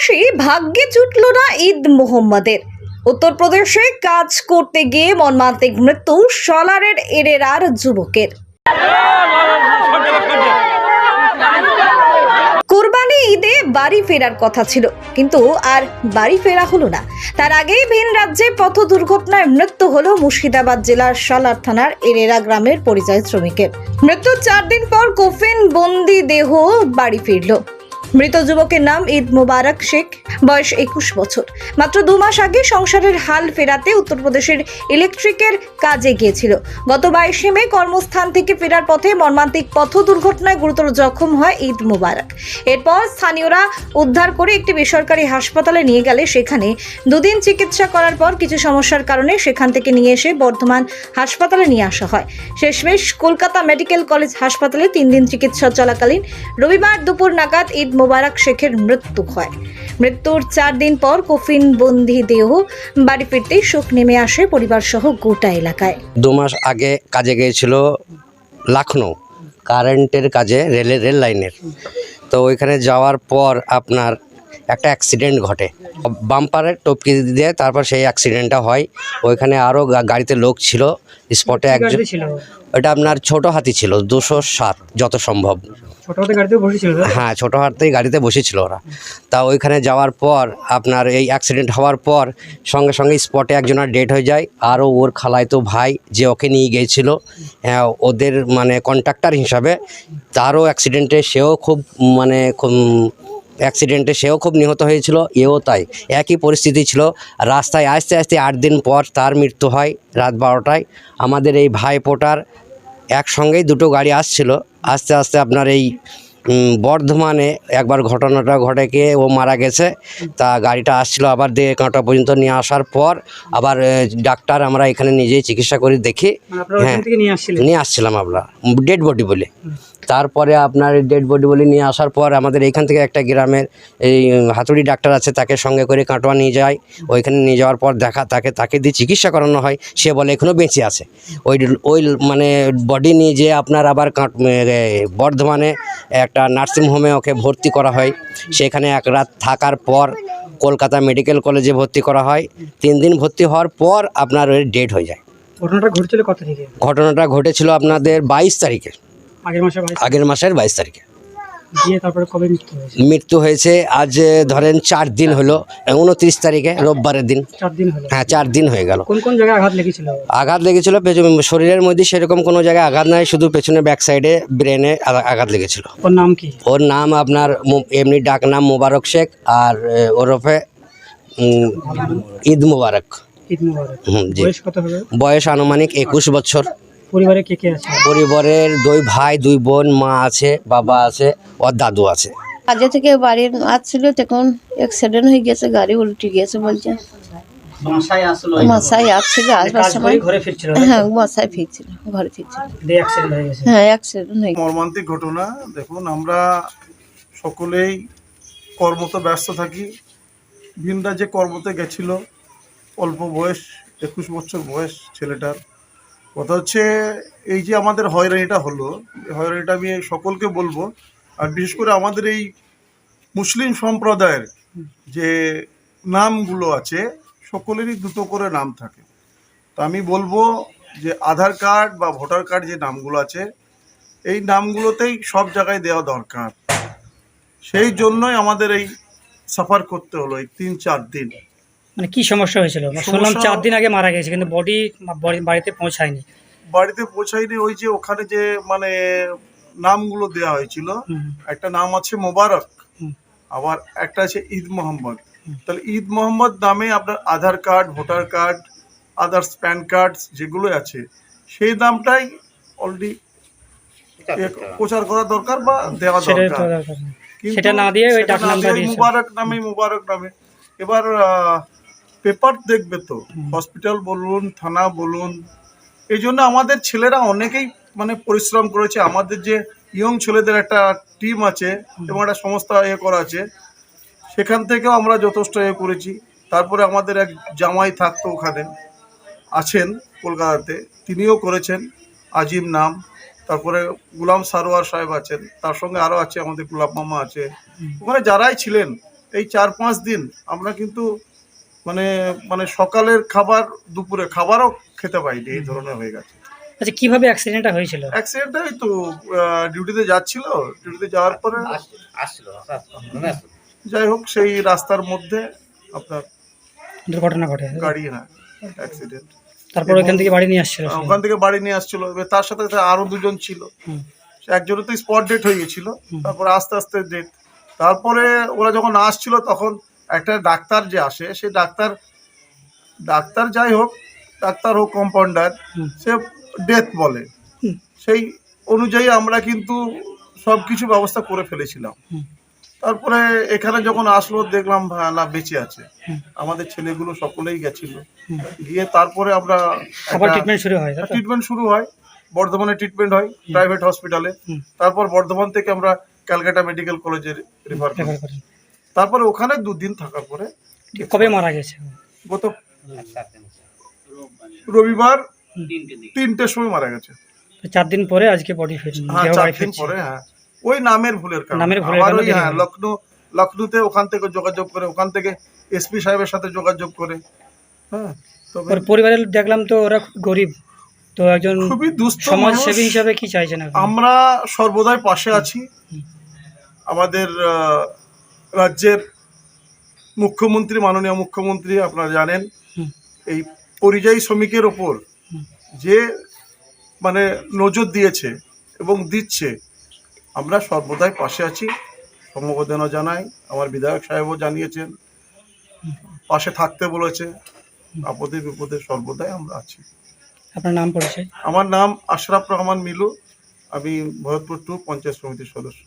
পাশাপাশি ভাগ্যে জুটল না ঈদ মোহাম্মদের। উত্তরপ্রদেশে কাজ করতে গিয়ে মর্মান্তিক মৃত্যু সলারের এরেরার যুবকের। কুরবানি ঈদে বাড়ি ফেরার কথা ছিল, কিন্তু আর বাড়ি ফেরা হলো না। তার আগেই ভিন রাজ্যে পথ দুর্ঘটনায় মৃত্যু হলো মুর্শিদাবাদ জেলার সালার থানার এরেরা গ্রামের পরিযায়ী শ্রমিকের। মৃত্যুর চার দিন পর কোফিন বন্দি দেহ বাড়ি ফিরল। মৃত যুবকের নাম ঈদ মোবারক শেখ, বয়স একুশ বছর। মাত্র দু মাস আগে সংসারের হাল ফেরাতে উত্তরপ্রদেশের ইলেকট্রিকের কাজে গিয়েছিল। গত বাইশে মে কর্মস্থান থেকে ফেরার পথে মর্মান্তিক পথ দুর্ঘটনায় গুরুতর জখম হয় ঈদ মোবারক। এরপর স্থানীয়রা উদ্ধার করে একটি বেসরকারি হাসপাতালে নিয়ে গেলে সেখানে দুদিন চিকিৎসা করার পর কিছু সমস্যার কারণে সেখান থেকে নিয়ে এসে বর্ধমান হাসপাতালে নিয়ে আসা হয়। শেষমেশ কলকাতা মেডিকেল কলেজ হাসপাতালে তিন দিন চিকিৎসা চলাকালীন রবিবার দুপুর নাগাদ ঈদ মোবারক শেখের মৃত্যু হয়। মৃত্যুর চার দিন পর কফিন বন্দি দেহ বাড়ি ফিরতে শোক নেমে আসে পরিবার সহ গোটা এলাকায়। দু মাস আগে কাজে গিয়েছিল লখনৌ, কারেন্টের কাজে রেলের রেল লাইনের। তো ওইখানে যাওয়ার পর আপনার একটা অ্যাক্সিডেন্ট ঘটে। বাম্পারে টপকি দিয়ে তারপর সেই অ্যাক্সিডেন্টটা হয়। ওইখানে আরও গাড়িতে লোক ছিল স্পটে একজন ওটা আপনার ছোট হাতি ছিল দুশো সাত যত সম্ভব। হ্যাঁ ছোটো হাতেই গাড়িতে বসেছিল ওরা। তা ওইখানে যাওয়ার পর আপনার এই অ্যাক্সিডেন্ট হওয়ার পর সঙ্গে সঙ্গে স্পটে একজনের ডেট হয়ে যায়। আরও ওর খালায়তো ভাই যে ওকে নিয়ে গিয়েছিল হ্যাঁ, ওদের মানে কন্ট্রাক্টর হিসাবে তারও অ্যাক্সিডেন্টে সেও খুব মানে খুব- অ্যাক্সিডেন্টে সেও খুব নিহত হয়েছিল এও তাই। একই পরিস্থিতি ছিল। রাস্তায় আসতে আসতে আট দিন পর তার মৃত্যু হয় রাত বারোটায়। আমাদের এই ভাইপোটার একসঙ্গেই দুটো গাড়ি আসছিল। আস্তে আস্তে আপনার এই বর্ধমানে একবার ঘটনাটা ঘটে গিয়ে ও মারা গেছে। তা গাড়িটা আসছিল আবার দিয়ে কাঁটা পর্যন্ত নিয়ে আসার পর আবার ডাক্তার আমরা এখানে নিজেই চিকিৎসা করে দেখি। মানে হ্যাঁ। নিয়ে আসছিলাম আমরা। ডেড বডি বলে। তারপরে আপনার ডেড বডি বলে নিয়ে আসার পর আমাদের এইখান থেকে একটা গ্রামের এই হাতুড়ি ডাক্তার আছে তাকে সঙ্গে করে কাটোয়া নিয়ে যায়। ওইখানে নিয়ে যাওয়ার পর দেখা তাকে তাকে দিয়ে চিকিৎসা করানো হয়। সে বলে এখনও বেঁচে আছে। ওই ওই মানে বডি নিয়ে যেয়ে আপনার আবার বর্ধমানে একটা নার্সিংহোমে ওকে ভর্তি করা হয়। সেখানে এক রাত থাকার পর কলকাতা মেডিকেল কলেজে ভর্তি করা হয়। তিন দিন ভর্তি হওয়ার পর আপনার ওই ডেট হয়ে যায়। ঘটনাটা ঘটছিল কত থেকে ঘটনাটা ঘটেছিল আপনাদের বাইশ তারিখে। আগের মাসের বাইশ তারিখে। মৃত্যু হয়েছে? আজ ধরেন চার দিন হলো উনত্রিশ তারিখে রোববারের দিন। হ্যাঁ চার দিন হয়ে গেল। আঘাত লেগেছিল? আঘাত লেগেছিল পেছনে শরীরের মধ্যে সেরকম কোনো জায়গায় আঘাত নাই শুধু পেছনে ব্যাক সাইডে ব্রেনে আঘাত লেগেছিল। ওর নাম কি? ওর নাম আপনার এমনি ডাক নাম মোবারক শেখ আর ওরফে ঈদ মোবারক। বয়স আনুমানিক একুশ বছর। পরিবারে কে কে আছে? পরিবারের দুই ভাই দুই বোন মা আছে বাবা আছে ওর দাদু আছে। কাজে থেকে বাড়ি আসছিল তখন অ্যাক্সিডেন্ট হয়ে গেছে গাড়ি উল্টে গেছে বলছে। মশাই আসছিল আসবার সময় হ্যাঁ মশাই ফিরছিল ঘরে ফিরছিল। হয়ে হ্যাঁ অ্যাক্সিডেন্ট হয়ে মর্মান্তিক ঘটনা দেখুন আমরা সকলেই কর্মতে ব্যস্ত থাকি। রাজ্যে কর্মতে গেছিল অল্প বয়স একুশ বছর বয়স ছেলেটার। কথা হচ্ছে, এই যে আমাদের হয়রানিটা হলো হয়রানিটা আমি সকলকে বলব, আর বিশেষ করে আমাদের এই মুসলিম সম্প্রদায়ের যে নামগুলো আছে, সকলেরই দুটো করে নাম থাকে। তো আমি বলব যে আধার কার্ড বা ভোটার কার্ড যে নামগুলো আছে, এই নামগুলোতেই সব জায়গায় দেওয়া দরকার। সেই জন্যই আমাদের এই সাফার করতে হলো এই তিন চার দিন। মানে কি সমস্যা হয়েছিল? শুনলাম চার দিন আগে মারা গেছে কিন্তু বডি বাড়িতে পৌঁছায়নি। বাড়িতে পৌঁছায়নি ওই যে ওখানে যে মানে নামগুলো দেওয়া হয়েছিল। একটা নাম আছে মোবারক আবার একটা আছে ঈদ মোহাম্মদ। তাহলে ঈদ মোহাম্মদ নামে আপনার Aadhaar card voter card others PAN card যেগুলো আছে সেই নামটাই অলরেডি প্রচার করা। দরকার বা দেওয়া দরকার। সেটা না দিয়ে ওই ডাক নামটা দিয়ে ওই দিয়েছে মুবারক নামে মুবারক নামে। এবার পেপার দেখবে তো। হসপিটাল বলুন থানা বলুন। এই জন্য আমাদের ছেলেরা অনেকেই মানে পরিশ্রম করেছে। আমাদের যে ইয়ং ছেলেদের একটা টিম আছে এবং একটা সংস্থা ইয়ে করা আছে সেখান থেকেও আমরা যথেষ্ট ইয়ে করেছি। তারপরে আমাদের এক জামাই থাকতো ওখানে আছেন কলকাতাতে। তিনিও করেছেন আজিম নাম। তারপরে গুলাম সারোয়ার সাহেব আছেন তার সঙ্গে আরও আছে আমাদের গুলাব মামা আছে। ওখানে যারাই ছিলেন এই চার পাঁচ দিন আমরা কিন্তু মানে মানে সকালের খাবার দুপুরে খাবারও খেতে পাইনি এই ধরনের হয়ে গেছে। আচ্ছা কীভাবে অ্যাক্সিডেন্টটা হয়েছিল? অ্যাক্সিডেন্টটা ওই তো ডিউটিতে যাচ্ছিল ডিউটিতে যাওয়ার পরে যাই হোক সেই রাস্তার মধ্যে আপনার দুর্ঘটনা ঘটে। গাড়ি হ্যাঁ অ্যাক্সিডেন্ট তারপর ওইখান থেকে বাড়ি নিয়ে আসছিল ওখান থেকে বাড়ি নিয়ে আসছিল এবার তার সাথে সাথে আরও দুজন ছিল। একজনের তো স্পট ডেট হয়ে গেছিল তারপরে আস্তে আস্তে ডেট তারপরে ওরা যখন আসছিল তখন একটা ডাক্তার যে আসে সে ডাক্তার ডাক্তার যাই হোক ডাক্তার হোক কম্পাউন্ডার সে ডেথ বলে। সেই অনুযায়ী আমরা কিন্তু সব কিছু ব্যবস্থা করে ফেলেছিলাম। তারপরে এখানে যখন আসলো দেখলাম না বেঁচে আছে। আমাদের ছেলেগুলো সকলেই গেছিল। গিয়ে তারপরে আমরা ট্রিটমেন্ট শুরু হয় ট্রিটমেন্ট শুরু হয়। বর্ধমানে ট্রিটমেন্ট হয় প্রাইভেট হসপিটালে তারপর বর্ধমান থেকে আমরা ক্যালকাটা মেডিকেল কলেজের রেফার করি। তারপরে ওখানে দুদিন থাকার পরে কবে মারা গেছে? গত রবিবার। তিনটের সময় মারা গেছে। চার দিন পরে আজকে বডি ফিট হ্যাঁ চার দিন পরে হ্যাঁ। ওই নামের ভুলের কারণে। নামের ভুলের কারণে হ্যাঁ হলো। লখনৌ লখনৌতে ওখান থেকে যোগাযোগ করে ওখান থেকে এসপি সাহেবের সাথে যোগাযোগ করে। হ্যাঁ তবে ওর পরিবারের দেখলাম তো ওরা খুব গরিব। তো একজন খুবই দুস্থ সমাজ সেবী হিসাবে কি চাইছেন? আমরা সর্বদাই পাশে আছি। আমাদের আহ, রাজ্যের মুখ্যমন্ত্রী মাননীয় মুখ্যমন্ত্রী আপনারা জানেন এই পরিযায়ী শ্রমিকের ওপর যে মানে নজর দিয়েছে এবং দিচ্ছে আমরা সর্বদাই পাশে আছি। সমবেদনা জানাই আমার বিধায়ক সাহেবও জানিয়েছেন পাশে থাকতে বলেছে আপদে বিপদে সর্বদাই আমরা আছি। আপনার নাম পরিচয়? আমার নাম আশরাফ রহমান মিলু আমি ভরতপুর টু পঞ্চায়েত সমিতির সদস্য।